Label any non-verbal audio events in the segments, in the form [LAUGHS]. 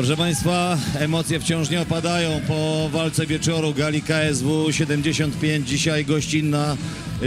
Proszę Państwa, emocje wciąż nie opadają po walce wieczoru gali KSW 75. Dzisiaj gościnna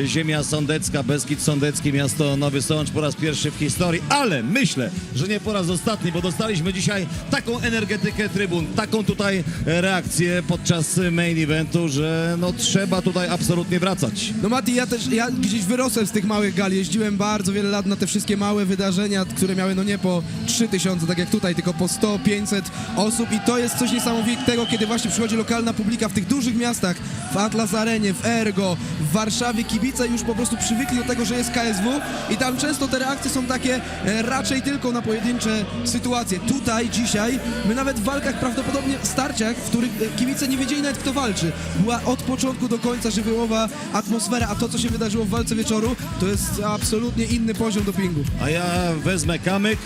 ziemia sądecka, Beskid Sądecki, miasto Nowy Sącz po raz pierwszy w historii, ale myślę, że nie po raz ostatni, bo dostaliśmy dzisiaj taką energetykę trybun, taką tutaj reakcję podczas main eventu, że no trzeba tutaj absolutnie wracać. No Mati, ja też, ja gdzieś wyrosłem z tych małych gali, jeździłem bardzo wiele lat na te wszystkie małe wydarzenia, które miały no nie po 3000, tak jak tutaj, tylko po 100, 500 osób i to jest coś niesamowitego, kiedy właśnie przychodzi lokalna publika w tych dużych miastach, w Atlas Arenie, w Ergo, w Warszawie, kibice już po prostu przywykli do tego, że jest KSW i tam często te reakcje są takie e, raczej tylko na pojedyncze sytuacje. Tutaj, dzisiaj, my nawet w walkach, prawdopodobnie starciach, w których e, kibice nie wiedzieli nawet kto walczy, była od początku do końca żywiołowa atmosfera, a to co się wydarzyło w walce wieczoru, to jest absolutnie inny poziom dopingu. A ja wezmę kamyk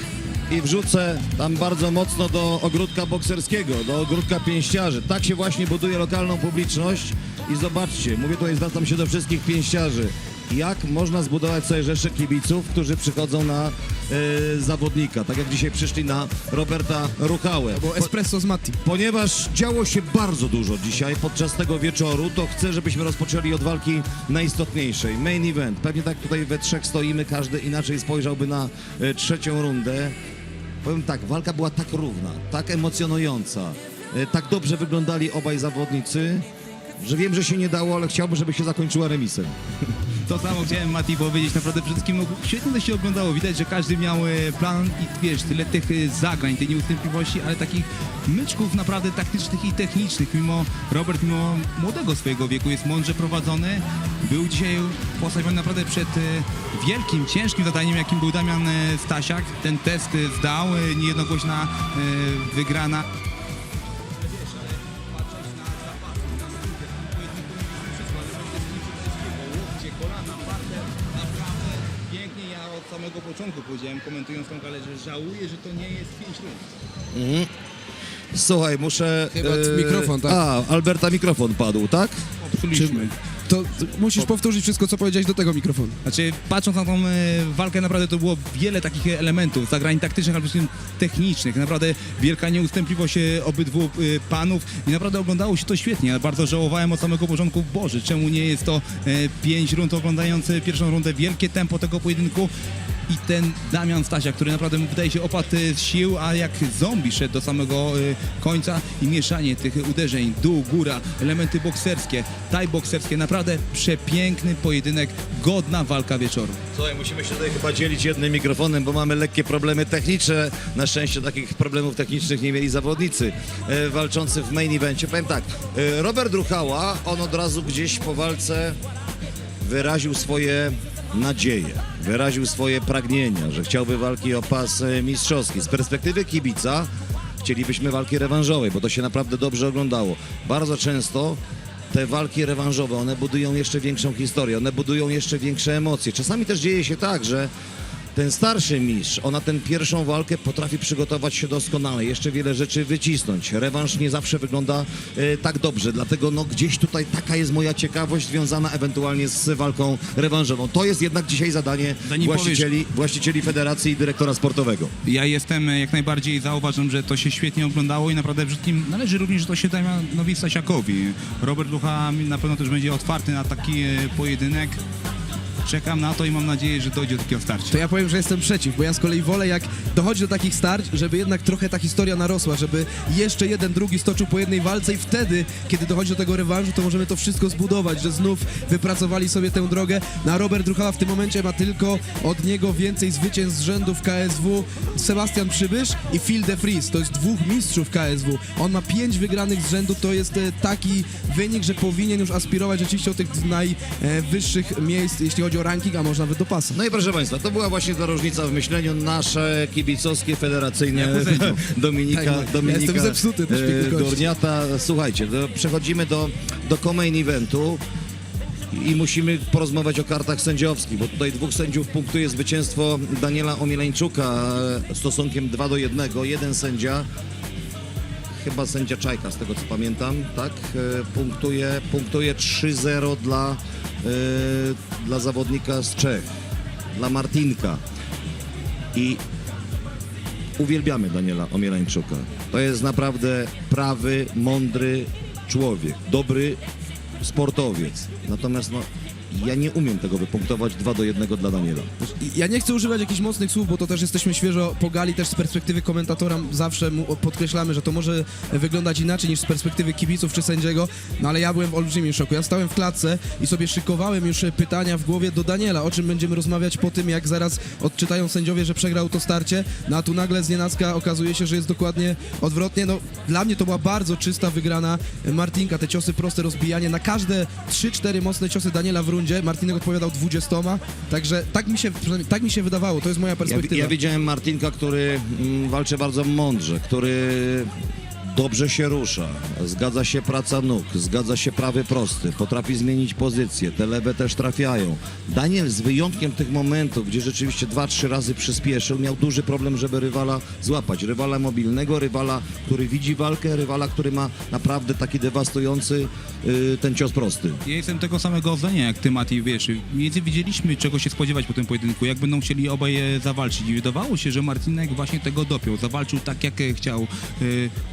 i wrzucę tam bardzo mocno do ogródka bokserskiego, do ogródka pięściarzy. Tak się właśnie buduje lokalną publiczność i zobaczcie, mówię tutaj, zwracam się do wszystkich pięściarzy, jak można zbudować sobie rzeszę kibiców, którzy przychodzą na e, zawodnika, tak jak dzisiaj przyszli na Roberta Ruchałę. Bo espresso z Matti. Ponieważ działo się bardzo dużo dzisiaj podczas tego wieczoru, to chcę, żebyśmy rozpoczęli od walki najistotniejszej. Main event. Pewnie tak tutaj we trzech stoimy, każdy inaczej spojrzałby na e, trzecią rundę. Powiem tak, walka była tak równa, tak emocjonująca, e, tak dobrze wyglądali obaj zawodnicy, że wiem, że się nie dało, ale chciałbym, żeby się zakończyła remisem. [LAUGHS] To samo chciałem Mati powiedzieć, naprawdę przede wszystkim no, świetnie to się oglądało, widać, że każdy miał e, plan i wiesz, tyle tych e, zagrań, tej nieustępliwości, ale takich myczków naprawdę taktycznych i technicznych, mimo Robert, mimo młodego swojego wieku jest mądrze prowadzony, był dzisiaj postawiony naprawdę przed e, wielkim, ciężkim zadaniem, jakim był Damian Stasiak, ten test zdał, niejednogłośna wygrana. Komentując tą galę, że żałuję, że to nie jest 5 rund. Słuchaj, muszę... Chyba mikrofon, tak? A, Alberta mikrofon padł, tak? Popsuliśmy. To musisz powtórzyć wszystko, co powiedziałeś do tego mikrofonu. Znaczy, patrząc na tą e, walkę, naprawdę to było wiele takich elementów, zagrań taktycznych, ale przede wszystkim technicznych. Naprawdę wielka nieustępliwość e, obydwu e, panów i naprawdę oglądało się to świetnie. Ja bardzo żałowałem od samego początku, Boże, czemu nie jest to e, pięć rund oglądający pierwszą rundę, wielkie tempo tego pojedynku i ten Damian Stasiak, który naprawdę wydaje się opadł z sił, a jak zombie szedł do samego e, końca i mieszanie tych uderzeń, dół, góra, elementy bokserskie, taj bokserskie, naprawdę przepiękny pojedynek, godna walka wieczoru. Słuchaj, musimy się tutaj chyba dzielić jednym mikrofonem, bo mamy lekkie problemy techniczne. Na szczęście takich problemów technicznych nie mieli zawodnicy e, walczący w main evencie. Powiem tak, e, Robert Ruchała, on od razu gdzieś po walce wyraził swoje nadzieje, wyraził swoje pragnienia, że chciałby walki o pas e, mistrzowski. Z perspektywy kibica chcielibyśmy walki rewanżowej, bo to się naprawdę dobrze oglądało. Bardzo często te walki rewanżowe, one budują jeszcze większą historię, one budują jeszcze większe emocje. Czasami też dzieje się tak, że ten starszy mistrz, ona tę pierwszą walkę potrafi przygotować się doskonale, jeszcze wiele rzeczy wycisnąć. Rewanż nie zawsze wygląda e, tak dobrze, dlatego no gdzieś tutaj taka jest moja ciekawość związana ewentualnie z walką rewanżową. To jest jednak dzisiaj zadanie Dani, właścicieli, właścicieli federacji i dyrektora sportowego. Ja jestem e, jak najbardziej, zauważam, że to się świetnie oglądało i naprawdę wszystkim należy również to się Damianowi Stasiakowi. Robert Lucha na pewno też będzie otwarty na taki e, pojedynek. Czekam na to i mam nadzieję, że dojdzie do takiego starcia. To ja powiem, że jestem przeciw, bo ja z kolei wolę, jak dochodzi do takich starć, żeby jednak trochę ta historia narosła, żeby jeszcze jeden, drugi stoczył po jednej walce i wtedy, kiedy dochodzi do tego rewanżu, to możemy to wszystko zbudować, że znów wypracowali sobie tę drogę. Na Robert Ruchała w tym momencie ma tylko od niego więcej zwycięstw z rzędu w KSW Sebastian Przybysz i Phil de Vries. To jest dwóch mistrzów KSW. On ma pięć wygranych z rzędu, to jest e, taki wynik, że powinien już aspirować rzeczywiście do tych najwyższych miejsc, jeśli chodzi o ranking, a może nawet do pasa. No i proszę Państwa, to była właśnie ta różnica w myśleniu nasze kibicowskie, federacyjne. [LAUGHS] Dominika, Tak, ja Dominika jestem zepsuty, też e. Durniata. Słuchajcie, do, przechodzimy do, do co-main eventu i musimy porozmawiać o kartach sędziowskich, bo tutaj dwóch sędziów punktuje zwycięstwo Daniela Omielańczuka e, stosunkiem 2 do 1. Jeden sędzia chyba sędzia Czajka, z tego co pamiętam, tak, e, punktuje, punktuje 3-0 dla, dla zawodnika z Czech, dla Martinka. I uwielbiamy Daniela Omielańczuka. To jest naprawdę prawy, mądry człowiek, dobry sportowiec. Natomiast no, ja nie umiem tego wypunktować 2 do 1 dla Daniela. Ja nie chcę używać jakichś mocnych słów, bo to też jesteśmy świeżo po gali, też z perspektywy komentatora zawsze podkreślamy, że to może wyglądać inaczej niż z perspektywy kibiców czy sędziego, no ale ja byłem w olbrzymim szoku. Ja stałem w klatce i sobie szykowałem już pytania w głowie do Daniela, o czym będziemy rozmawiać po tym, jak zaraz odczytają sędziowie, że przegrał to starcie, no a tu nagle z nienacka okazuje się, że jest dokładnie odwrotnie. No dla mnie to była bardzo czysta wygrana Martinka, te ciosy proste, rozbijanie, na każde 3-4 mocne ciosy Daniela w rundzie, Martinek odpowiadał 20, także tak mi się, przynajmniej tak mi się wydawało, to jest moja Ja, perspektywa. ja widziałem Martinka, który mm, walczy bardzo mądrze, który dobrze się rusza, zgadza się praca nóg, zgadza się prawy prosty, potrafi zmienić pozycję, te lewe też trafiają. Daniel z wyjątkiem tych momentów, gdzie rzeczywiście dwa, trzy razy przyspieszył, miał duży problem, żeby rywala złapać. Rywala mobilnego, rywala, który widzi walkę, rywala, który ma naprawdę taki dewastujący y, ten cios prosty. Ja jestem tego samego zdania jak ty, Mati, wiesz, więcej widzieliśmy, czego się spodziewać po tym pojedynku, jak będą chcieli obaj zawalczyć i wydawało się, że Martinek właśnie tego dopiął, zawalczył tak, jak chciał, e,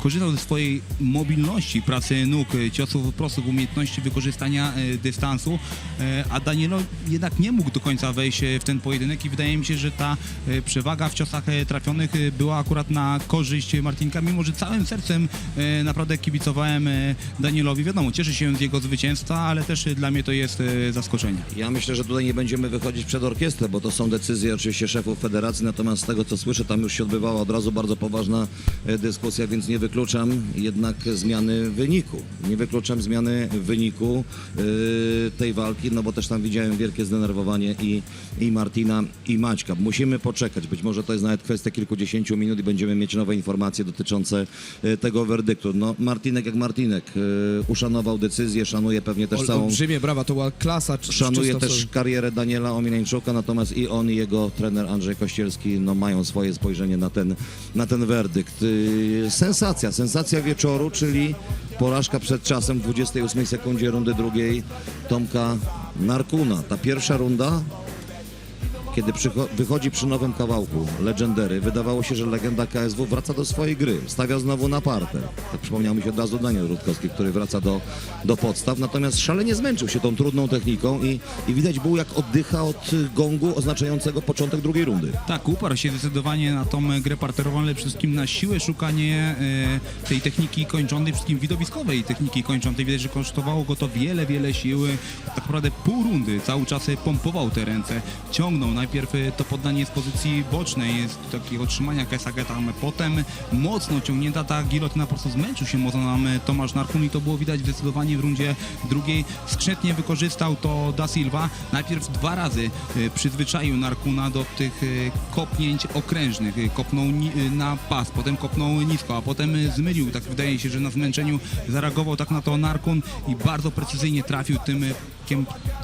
korzystał swojej mobilności, pracy nóg, e, ciosów prostych, umiejętności wykorzystania e, dystansu, e, a Danielo jednak nie mógł do końca wejść w ten pojedynek i wydaje mi się, że ta przewaga w ciosach trafionych była akurat na korzyść Martinka, mimo że całym sercem naprawdę kibicowałem Danielowi. Wiadomo, cieszę się z jego zwycięstwa, ale też dla mnie to jest zaskoczenie. Ja myślę, że tutaj nie będziemy wychodzić przed orkiestrę, bo to są decyzje oczywiście szefów federacji, natomiast z tego co słyszę, tam już się odbywała od razu bardzo poważna dyskusja, więc nie wykluczam jednak zmiany wyniku. Nie wykluczam zmiany wyniku e, tej walki, no bo też tam widziałem wielkie zdenerwowanie i, i Martina i Maćka. Musimy poczekać, być może to jest nawet kwestia kilkudziesięciu minut i będziemy mieć nowe informacje dotyczące e, tego werdyktu. No Martinek jak Martinek e, uszanował decyzję, szanuje pewnie też Ol, całą olbrzymie brawa, to była klasa. czy- Szanuje też sobie. karierę Daniela Omielańczuka, natomiast i on i jego trener Andrzej Kościelski no, mają swoje spojrzenie na ten, na ten werdykt. Sensacja, sensacja wieczoru, czyli porażka przed czasem w 28 sekundzie rundy drugiej Tomka Narkuna. Ta pierwsza runda kiedy wychodzi przy nowym kawałku Legendary, wydawało się, że legenda KSW wraca do swojej gry, stawia znowu na parter. Tak przypomniał mi się od razu Daniel Rutkowski, który wraca do, do podstaw, natomiast szalenie zmęczył się tą trudną techniką i, i widać było jak oddycha od gongu oznaczającego początek drugiej rundy. Tak, uparł się zdecydowanie na tą grę parterową, ale przede wszystkim na siłę szukanie e, tej techniki kończącej, przede wszystkim widowiskowej techniki kończącej. Widać, że kosztowało go to wiele, wiele siły. Tak naprawdę pół rundy cały czas pompował te ręce, ciągnął najpierw e, to poddanie z pozycji bocznej, z takiego trzymania Kesageta, potem mocno ciągnięta ta gilotyna, po prostu zmęczył się mocno nam e, Tomasz Narkun i to było widać zdecydowanie w rundzie drugiej. Skrzętnie wykorzystał to Da Silva. Najpierw dwa razy e, przyzwyczaił Narkuna do tych kopnięć okrężnych. Kopnął na pas, potem kopnął nisko, a potem zmylił. Tak wydaje się, że na zmęczeniu zareagował tak na to Narkun i bardzo precyzyjnie trafił tym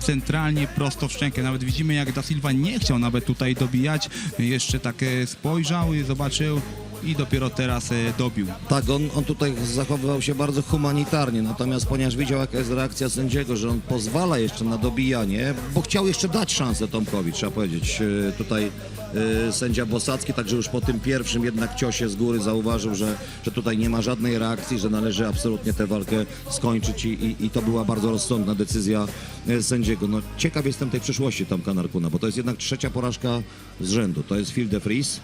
centralnie prosto w szczękę. Nawet widzimy, jak Da Silva nie chciał nawet tutaj dobijać. Jeszcze tak e, spojrzał i zobaczył i dopiero teraz e, dobił. Tak, on, on tutaj zachowywał się bardzo humanitarnie, natomiast ponieważ widział jaka jest reakcja sędziego, że on pozwala jeszcze na dobijanie, bo chciał jeszcze dać szansę Tomkowi, trzeba powiedzieć. E, Tutaj e, sędzia Bosacki, także już po tym pierwszym jednak ciosie z góry zauważył, że, że tutaj nie ma żadnej reakcji, że należy absolutnie tę walkę skończyć i, i, i to była bardzo rozsądna decyzja sędziego. No, ciekaw jestem tej przyszłości Tomka Narkuna, bo to jest jednak trzecia porażka z rzędu. To jest Phil de Vries,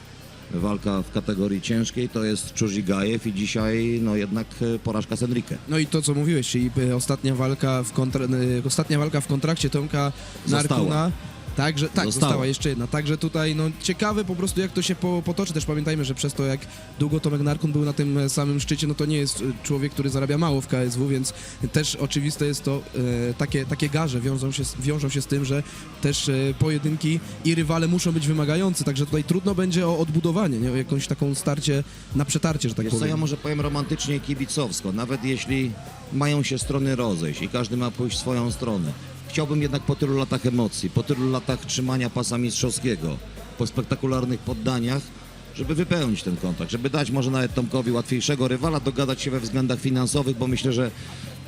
walka w kategorii ciężkiej, to jest Czuzi Gajew i dzisiaj no jednak e, porażka z Enrique. No i to, co mówiłeś, czyli y, ostatnia walka w, kontra... y, ostatnia walka w kontrakcie Tomka Została. Także, tak, Została. została. jeszcze jedna. Także tutaj, no ciekawe po prostu jak to się po, potoczy. Też pamiętajmy, że przez to jak długo Tomek Narkun był na tym e, samym szczycie, no to nie jest e, człowiek, który zarabia mało w KSW, więc też oczywiste jest to, e, takie, takie garze wiążą się, z- wiążą się z tym, że też e, pojedynki i rywale muszą być wymagający, także tutaj trudno będzie o odbudowanie, nie? o jakąś taką starcie na przetarcie, że tak Wiesz co, powiem. ja może powiem romantycznie kibicowsko, nawet jeśli mają się strony rozejść i każdy ma pójść swoją stronę. Chciałbym jednak po tylu latach emocji, po tylu latach trzymania pasa mistrzowskiego, po spektakularnych poddaniach, żeby wypełnić ten kontrakt, żeby dać może nawet Tomkowi łatwiejszego rywala, dogadać się we względach finansowych, bo myślę, że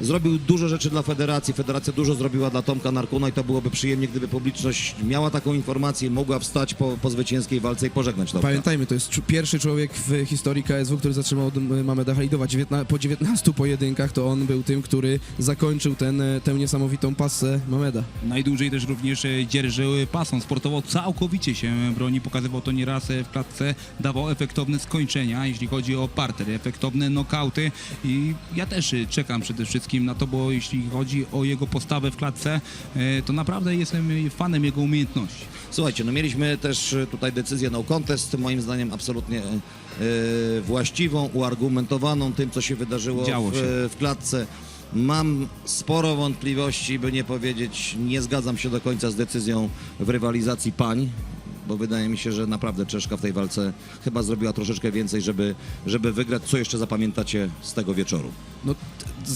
zrobił dużo rzeczy dla federacji. Federacja dużo zrobiła dla Tomka Narkuna i to byłoby przyjemnie, gdyby publiczność miała taką informację i mogła wstać po, po zwycięskiej walce i pożegnać Tomka. Pamiętajmy, to jest pierwszy człowiek w historii KSW, który zatrzymał Mameda Halidowa. Dziewiętna, po 19 pojedynkach to on był tym, który zakończył ten, e, tę niesamowitą pasę Mameda. Najdłużej też również e, dzierżył pasą. Sportowo całkowicie się broni. Pokazywał to nieraz e, w klatce. Dawał efektowne skończenia, jeśli chodzi o parter. Efektowne nokauty. I ja też czekam przede wszystkim na to, bo jeśli chodzi o jego postawę w klatce, e, to naprawdę jestem fanem jego umiejętności. Słuchajcie, no mieliśmy też e, tutaj decyzję no contest, moim zdaniem absolutnie e, właściwą, uargumentowaną tym, co się wydarzyło Działo w, się. w klatce. Mam sporo wątpliwości, by nie powiedzieć, nie zgadzam się do końca z decyzją w rywalizacji pań, bo wydaje mi się, że naprawdę Czeszka w tej walce chyba zrobiła troszeczkę więcej, żeby, żeby wygrać. Co jeszcze zapamiętacie z tego wieczoru? No,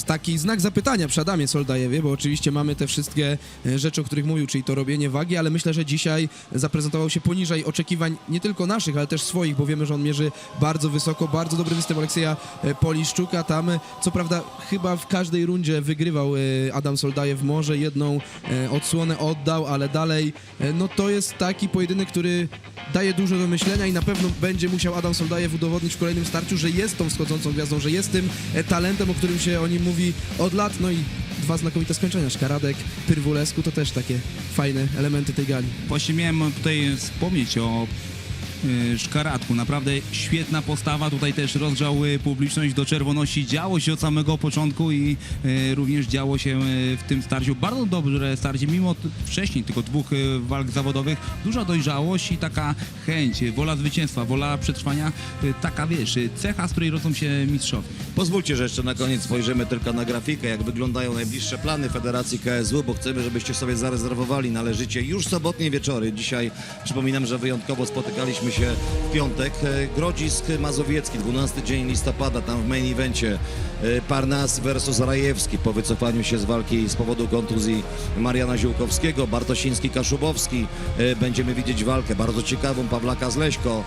taki znak zapytania przy Adamie Soldajewie, bo oczywiście mamy te wszystkie e, rzeczy, o których mówił, czyli to robienie wagi, ale myślę, że dzisiaj zaprezentował się poniżej oczekiwań nie tylko naszych, ale też swoich, bo wiemy, że on mierzy bardzo wysoko, bardzo dobry występ Aleksieja e, Poliszczuka. Tam, e, co prawda, chyba w każdej rundzie wygrywał Adam Soldajew, może jedną odsłonę oddał, ale dalej, no to jest taki pojedynek, który daje dużo do myślenia i na pewno będzie musiał Adam Soldajew udowodnić w kolejnym starciu, że jest tą wschodzącą gwiazdą, że jest tym talentem, o którym się o nim mówi od lat. No i dwa znakomite skończenia. Szkaradek, Pyrwulesku to też takie fajne elementy tej gali. Właśnie miałem tutaj wspomnieć o Szkaradku. Naprawdę świetna postawa. Tutaj też rozgrzał y, publiczność do czerwoności. Działo się od samego początku i y, również działo się w tym starciu. Bardzo dobre starcie, mimo wcześniej tylko dwóch walk zawodowych. Duża dojrzałość i taka chęć, wola zwycięstwa, wola przetrwania. Taka, wiesz, cecha, z której rodzą się mistrzowie. Pozwólcie, że jeszcze na koniec spojrzymy tylko na grafikę, jak wyglądają najbliższe plany Federacji KSW, bo chcemy, żebyście sobie zarezerwowali należycie już sobotnie wieczory. Dzisiaj przypominam, że wyjątkowo spotykaliśmy się w piątek. E, Grodzisk Mazowiecki, 12 dzień listopada, tam w main evencie. E, Parnas versus Rajewski po wycofaniu się z walki z powodu kontuzji Mariana Ziółkowskiego. Bartosiński Kaszubowski. E, Będziemy widzieć walkę bardzo ciekawą Pawlaka z Leśko.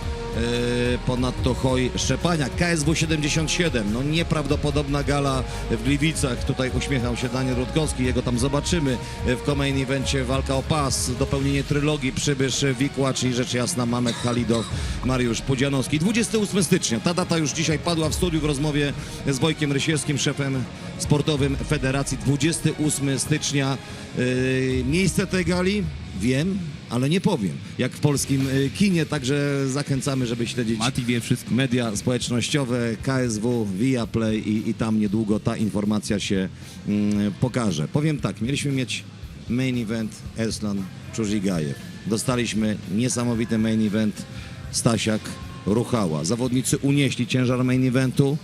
Ponadto Hoj Szczepania, KSW 77, no nieprawdopodobna gala w Gliwicach, tutaj uśmiechał się Daniel Rutkowski, jego tam zobaczymy w kolejnym evencie walka o pas, dopełnienie trylogii Przybysz Wikłacz i rzecz jasna Mamek Halidow, Mariusz Pudzianowski. 28 stycznia, ta data już dzisiaj padła w studiu w rozmowie z Wojkiem Rysiewskim, szefem sportowym Federacji. 28 stycznia, Yy, miejsce tej gali wiem, ale nie powiem, jak w polskim y, kinie, także zachęcamy, żeby śledzić Mati wie wszystko. media społecznościowe, KSW, Viaplay i, i tam niedługo ta informacja się mm, pokaże. Powiem tak, mieliśmy mieć main event Eslan Czuzigajew. Dostaliśmy niesamowity main event Stasiak Ruchała. Zawodnicy unieśli ciężar main eventu.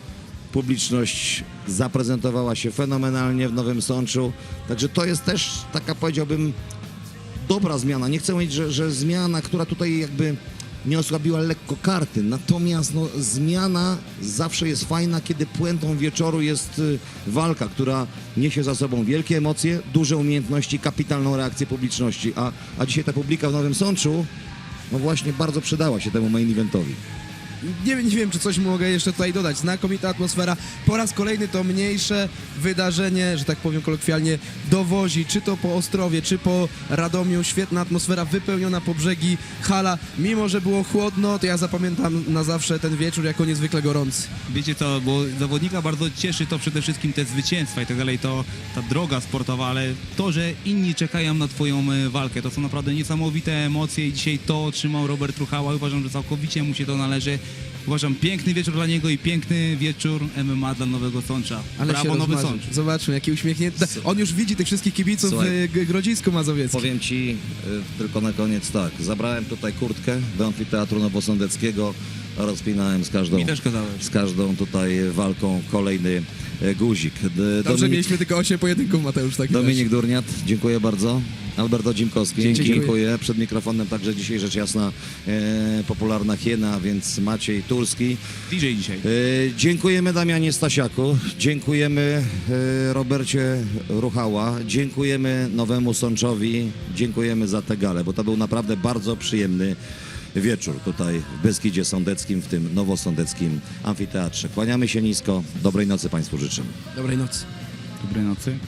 Publiczność zaprezentowała się fenomenalnie w Nowym Sączu. Także to jest też taka, powiedziałbym, dobra zmiana. Nie chcę mówić, że, że zmiana, która tutaj jakby nie osłabiła lekko karty. Natomiast no, zmiana zawsze jest fajna, kiedy puentą wieczoru jest y, walka, która niesie za sobą wielkie emocje, duże umiejętności, kapitalną reakcję publiczności. A, a dzisiaj ta publika w Nowym Sączu no właśnie bardzo przydała się temu main eventowi. Nie, nie wiem, czy coś mogę jeszcze tutaj dodać. Znakomita atmosfera. Po raz kolejny to mniejsze wydarzenie, że tak powiem kolokwialnie, dowozi, czy to po Ostrowie, czy po Radomiu. Świetna atmosfera, wypełniona po brzegi hala. Mimo, że było chłodno, to ja zapamiętam na zawsze ten wieczór jako niezwykle gorący. Wiecie co, bo zawodnika bardzo cieszy to przede wszystkim te zwycięstwa i tak dalej, to ta droga sportowa, ale to, że inni czekają na twoją e, walkę, to są naprawdę niesamowite emocje i dzisiaj to otrzymał Robert Truchała uważam, że całkowicie mu się to należy. Uważam piękny wieczór dla niego i piękny wieczór MMA dla Nowego Sącza. Ale Brawo się Nowy. Sącz. Zobaczmy, jaki uśmiechnięty. On już widzi tych wszystkich kibiców Słuchaj. w G- Grodzisku Mazowieckim. Powiem Ci y, tylko na koniec tak. Zabrałem tutaj kurtkę do Amfiteatru Nowosądeckiego. Rozpinałem z każdą, z każdą tutaj walką kolejny e, guzik. D- Dobrze, Dominik, mieliśmy tylko 8 pojedynków, Mateusz, tak Dominik Durniat, dziękuję bardzo. Alberto Dzimkowski, Dzięki. dziękuję. Przed mikrofonem także dzisiaj rzecz jasna e, popularna hiena, więc Maciej Turski. DJ dzisiaj. E, dziękujemy Damianie Stasiaku, dziękujemy e, Robercie Ruchała, dziękujemy Nowemu Sączowi, dziękujemy za tę galę, bo to był naprawdę bardzo przyjemny wieczór tutaj w Beskidzie Sądeckim, w tym nowosądeckim amfiteatrze. Kłaniamy się nisko, dobrej nocy Państwu życzymy. Dobrej nocy. Dobrej nocy.